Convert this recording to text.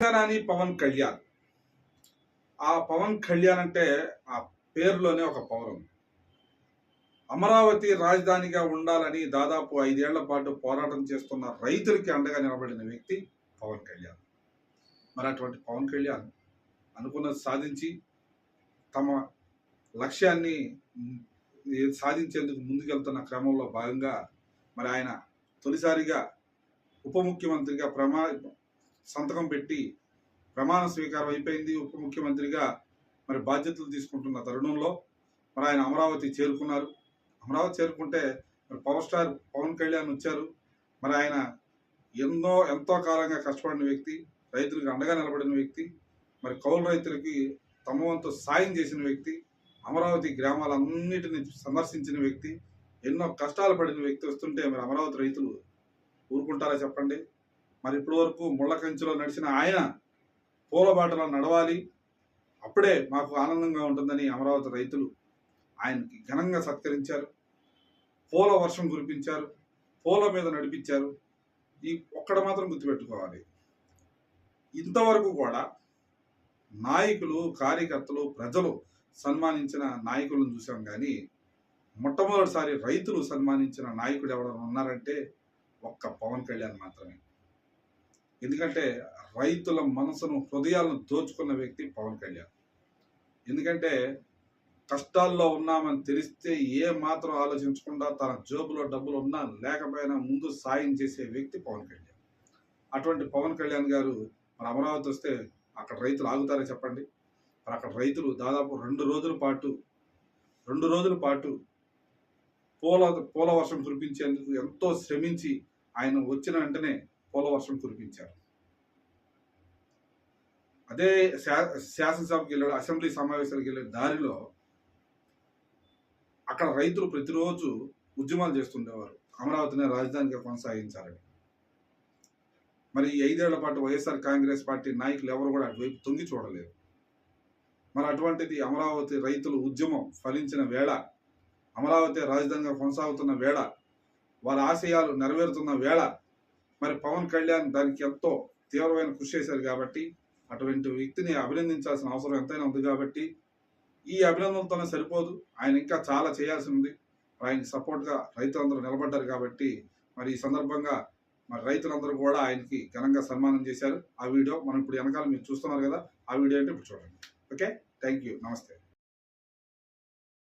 జనసేనాని పవన్ కళ్యాణ్. ఆ పవన్ కళ్యాణ్ అంటే ఆ పేరులోనే ఒక పవర్ ఉంది అమరావతి రాజధానిగా ఉండాలని దాదాపు ఐదేళ్ళ పాటు పోరాటం చేస్తున్న రైతులకి అండగా నిలబడిన వ్యక్తి పవన్ కళ్యాణ్. మరి అటువంటి పవన్ కళ్యాణ్ అనుకున్నది సాధించి తమ లక్ష్యాన్ని సాధించేందుకు ముందుకెళ్తున్న క్రమంలో భాగంగా మరి ఆయన తొలిసారిగా ఉప ముఖ్యమంత్రిగా ప్రమా సంతకం పెట్టి ప్రమాణ స్వీకారం అయిపోయింది. ఉప ముఖ్యమంత్రిగా మరి బాధ్యతలు తీసుకుంటున్న తరుణంలో మరి ఆయన అమరావతి చేరుకున్నారు. అమరావతి చేరుకుంటే మరి పవర్ స్టార్ పవన్ కళ్యాణ్ వచ్చారు. మరి ఆయన ఎన్నో ఎంతో కాలంగా కష్టపడిన వ్యక్తి రైతులకు అండగా నిలబడిన వ్యక్తి మరి కౌలు రైతులకి తమ వంతు సాయం చేసిన వ్యక్తి అమరావతి గ్రామాలన్నిటిని సందర్శించిన వ్యక్తి ఎన్నో కష్టాలు పడిన వ్యక్తి వస్తుంటే మరి అమరావతి రైతులు ఊరుకుంటారా చెప్పండి? మరి ఇప్పటి వరకు ముళ్ళ కంచెలో నడిచిన ఆయన పూలబాటలో నడవాలి. అప్పుడే మాకు ఆనందంగా ఉంటుందని అమరావతి రైతులు ఆయనకి ఘనంగా సత్కరించారు. పూల వర్షం కురిపించారు. పూల మీద నడిపించారు. ఈ ఒక్కడ మాత్రం గుర్తుపెట్టుకోవాలి. ఇంతవరకు కూడా నాయకులు కార్యకర్తలు ప్రజలు సన్మానించిన నాయకులను చూసాం కానీ మొట్టమొదటిసారి రైతులు సన్మానించిన నాయకుడు ఎవరైనా ఉన్నారంటే ఒక్క పవన్ కళ్యాణ్ మాత్రమే. ఎందుకంటే రైతుల మనసును హృదయాలను దోచుకున్న వ్యక్తి పవన్ కళ్యాణ్. ఎందుకంటే కష్టాల్లో ఉన్నామని తెలిస్తే ఏ మాత్రం ఆలోచించకుండా తన జోబులో డబ్బులు ఉన్నా లేకపోయినా ముందు సాయం చేసే వ్యక్తి పవన్ కళ్యాణ్. అటువంటి పవన్ కళ్యాణ్ గారు మన అమరావతి వస్తే అక్కడ రైతులు ఆగుతారా చెప్పండి? మరి అక్కడ రైతులు దాదాపు రెండు రోజుల పాటు రెండు రోజుల పాటు పూల పూల వర్షం కురిపించేందుకు ఎంతో శ్రమించి ఆయన వచ్చిన వెంటనే వర్షం కురిపించారు. అదే శా- శాసనసభకి వెళ్ళాడు అసెంబ్లీ సమావేశాలకు వెళ్ళే దారిలో అక్కడ రైతులు ప్రతిరోజు ఉద్యమాలు చేస్తుండేవారు. అమరావతిని రాజధానిగా కొనసాగించాలని. మరి ఈ ఐదేళ్ళ పాటు వైఎస్ఆర్ కాంగ్రెస్ పార్టీ నాయకులు ఎవరు కూడా అటువైపు తొంగి చూడలేదు. మరి అటువంటిది అమరావతి రైతుల ఉద్యమం ఫలించిన వేళ అమరావతి రాజధానిగా కొనసాగుతున్న వేళ వారి ఆశయాలు నెరవేరుతున్న వేళ మరి పవన్ కళ్యాణ్ దానికి ఎంతో తీవ్రమైన కృషి చేశారు కాబట్టి అటువంటి వ్యక్తిని అభినందించాల్సిన అవసరం ఎంతైనా ఉంది కాబట్టి ఈ అభినందనతోనే సరిపోదు. ఆయన ఇంకా చాలా చేయాల్సి ఉంది. ఆయన సపోర్ట్గా రైతులందరూ నిలబడ్డారు కాబట్టి మరి ఈ సందర్భంగా మరి రైతులందరూ కూడా ఆయనకి ఘనంగా సన్మానం చేశారు. ఆ వీడియో మనం ఇప్పుడు వెనకాల మీరు చూస్తున్నారు కదా ఆ వీడియో అంటే ఇప్పుడు చూడండి. ఓకే? థ్యాంక్ యూ నమస్తే.